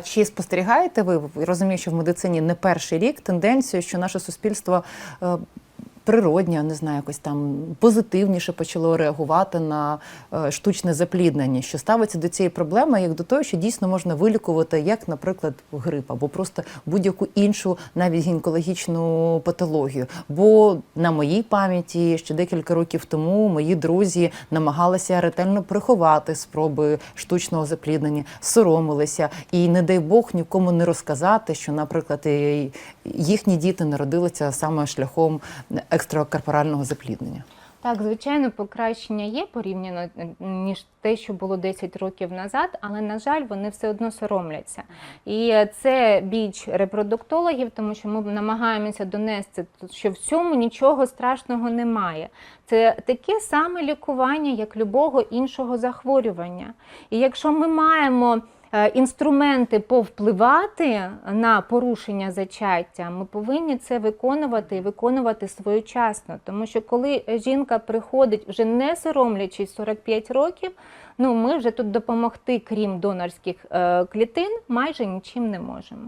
Чи спостерігаєте ви? Розумію, що в медицині не перший рік тенденцію, що наше суспільство природньо, не знаю, якось там позитивніше почало реагувати на е, штучне запліднення, що ставиться до цієї проблеми як до того, що дійсно можна вилікувати, як, наприклад, грип або просто будь-яку іншу навіть гінекологічну патологію. Бо на моїй пам'яті ще декілька років тому мої друзі намагалися ретельно приховати спроби штучного запліднення, соромилися і, не дай Бог, нікому не розказати, що, наприклад, їхні діти народилися саме шляхом екстракорпорального запліднення. Так, звичайно, покращення є порівняно е, ніж те, що було 10 років назад, але на жаль, вони все одно соромляться. І е, це біч репродуктологів, тому що ми намагаємося донести, що в цьому нічого страшного немає. Це таке саме лікування, як любого іншого захворювання. І якщо ми маємо інструменти повпливати на порушення зачаття, ми повинні це виконувати і виконувати своєчасно. Тому що коли жінка приходить вже не соромлячись 45 років, ну ми вже тут допомогти, крім донорських е, клітин, майже нічим не можемо.